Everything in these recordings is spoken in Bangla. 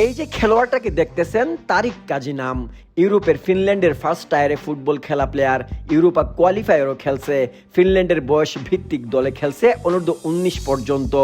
এই যে খেলোয়াড়টাকে দেখতেছেন, তারিক কাজী নাম। ইউরোপের ফিনল্যান্ডের ফার্স্ট টায়ারে ফুটবল খেলা প্লেয়ার ইউরোপা কোয়ালিফায়ারও খেলছে। ফিনল্যান্ডের বয়স ভিত্তিক দলে খেলছে অনূর্ধ্ব উনিশ পর্যন্ত।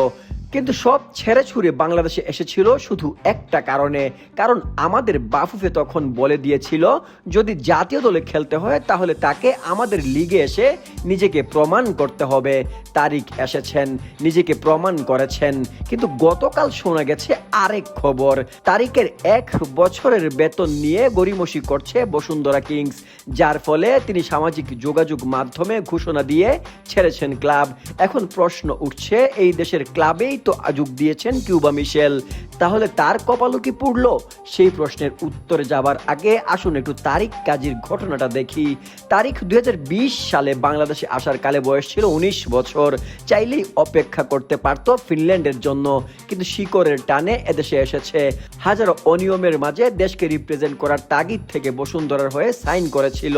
কিন্তু সব ছেড়ে ছুড়ে বাংলাদেশে এসেছিল শুধু একটা কারণে, কারণ আমাদের বাফুফে তখন বলে দিয়েছিল, যদি জাতীয় দলে খেলতে হয়, তাহলে তাকে আমাদের লিগে এসে নিজেকে প্রমাণ করতে হবে। তারিক এসেছেন, নিজেকে প্রমাণ করেছেন। কিন্তু গতকাল শোনা গেছে আরেক খবর তারিকের এক বছরের বেতন নিয়ে গড়িমসি করছে বসুন্ধরা কিংস, যার ফলে তিনি সামাজিক যোগাযোগ মাধ্যমে ঘোষণা দিয়ে ছেড়েছেন ক্লাব। এখন প্রশ্ন উঠছে, এই দেশের ক্লাবেই তো যোগ দিয়েছেন কিউবা মিশেল তাহলে তার কপালও কি পুড়ল? সেই প্রশ্নের উত্তরে যাবার আগে আসুন একটু তারিক কাজীর ঘটনাটা দেখি। তারিখ দুই সালে বাংলাদেশে আসার কালে বয়স ছিল উনিশ বছর। চাইলেই অপেক্ষা করতে পারত ফিনল্যান্ডের জন্য, কিন্তু শিকরের টানে এদেশে এসেছে। হাজারো অনিয়মের মাঝে দেশকে রিপ্রেজেন্ট করার তাগিদ থেকে বসুন্ধরার হয়ে সাইন করেছিল।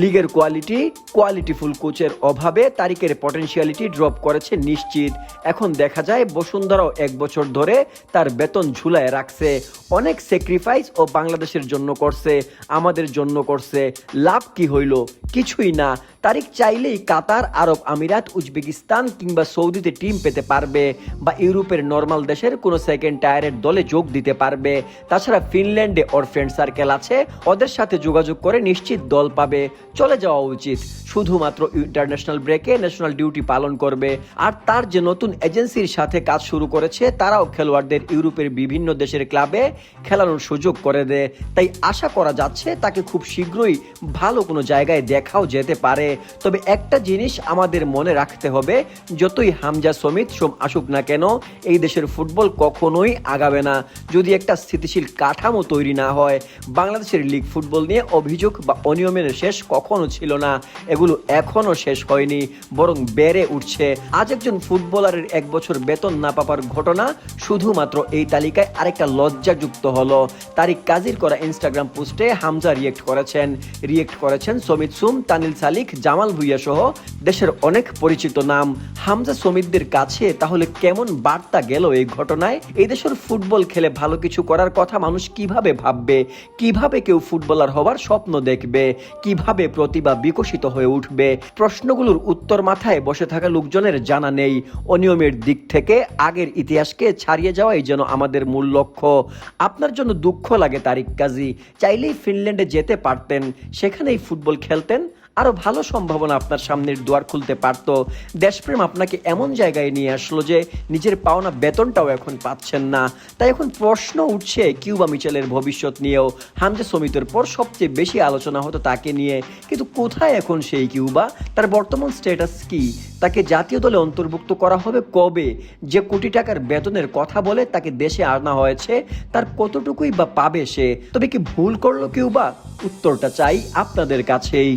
লিগের কোয়ালিটি কোয়ালিটিফুল কোচের অভাবে তারিখের পটেনশিয়ালিটি ড্রপ করেছে নিশ্চিত। এখন দেখা যায় বসুন্ধরাও এক বছর ধরে তার বেতন ঝুলায় রাখছে, অনেক স্যাক্রিফাইস ও বাংলাদেশের জন্য করছে, আমাদের জন্য করছে, লাভ কি হইল? কিছুই না। তারিখ চাইলেই কাতার, আরব আমিরাত, উজবেকিস্তান কিংবা সৌদিতে টিম পেতে পারবে বা ইউরোপের নর্মাল দেশের কোনো সেকেন্ড টায়ারের দলে যোগ দিতে পারবে। তাছাড়া ফিনল্যান্ডে ওর ফ্রেন্ড সার্কেল আছে, ওদের সাথে যোগাযোগ করে নিশ্চিত দল পাবে। চলে যাওয়া উচিত। শুধুমাত্র ইন্টারন্যাশনাল ব্রেকে ন্যাশনাল ডিউটি পালন করবে। আর তার যে নতুন এজেন্সির সাথে কাজ শুরু করেছে, তারাও খেলোয়াড়দের ইউরোপের বিভিন্ন দেশের ক্লাবে খেলানোর সুযোগ করে দেয়। তাই আশা করা যাচ্ছে তাকে খুব শীঘ্রই ভালো কোনো জায়গায় দেখাও যেতে পারে। তবে একটা জিনিস আমাদের মনে রাখতে হবে, যতই হামজা সমিত সোম আসুক না কেন, এই দেশের ফুটবল কখনোই আগাবে না। যদি একটা স্থিতিশীল কাঠামো তৈরি না হয়, বাংলাদেশের লিগ ফুটবল নিয়ে অভিযোগ বা অনিয়মের শেষ কখনো ছিল না। এগুলো এখনও শেষ হয়নি, বরং বেড়ে উঠছে। আজ একজন ফুটবলারের এক বছর বেতন না পাবার ঘটনা শুধুমাত্র এই তালিকায় আরেকটা লজ্জাযুক্ত হলো। তারিক কাজির করা ইনস্টাগ্রাম পোস্টে হামজা রিয়েক্ট করেছেন। রিয়েক্ট করেছেন সমিত সুম, তানিল সালিক জামাল ভুইয়া সহ দেশের অনেক পরিচিত নাম হামজা সমিতদের কাছে তাহলে কেমন বার্তা গেল এই ঘটনায়? এই দেশের ফুটবল খেলে ভালো কিছু করার কথা মানুষ কীভাবে ভাববে? কীভাবে কেউ ফুটবলার হওয়ার স্বপ্ন দেখবে? কীভাবে প্রতিভা বিকশিত হয়ে উঠবে? প্রশ্নগুলোর উত্তর মাথায় বসে থাকা লোকজনের জানা নেই। অনিয়মের দিক থেকে আগের ইতিহাসকে ছাড়িয়ে যাওয়াই যেন আমাদের মূল লক্ষ্য। আপনার জন্য দুঃখ লাগে তারিক কাজী। চাইলেই ফিনল্যান্ডে যেতে পারতেন। সেখানেই ফুটবল খেলতেন। আরও ভালো সম্ভাবনা আপনার সামনের দুয়ার খুলতে পারতো। দেশপ্রেম আপনাকে এমন জায়গায় নিয়ে আসলো যে নিজের পাওনা বেতনটাও এখন পাচ্ছেন না। তাই এখন প্রশ্ন উঠছে কিউবা মিচেলের ভবিষ্যৎ নিয়েও। হামজা সমিতের পর সবচেয়ে বেশি আলোচনা হতো তাকে নিয়ে। কিন্তু কোথায় এখন সেই কিউবা? তার বর্তমান স্ট্যাটাস কি? তাকে জাতীয় দলে অন্তর্ভুক্ত করা হবে কবে? যে কোটি টাকার বেতনের কথা বলে তাকে দেশে আনা হয়েছে, তার কতটুকুই বা পাবে সে? তবে কি ভুল করল কিউবা? উত্তরটা চাই আপনাদের কাছেই।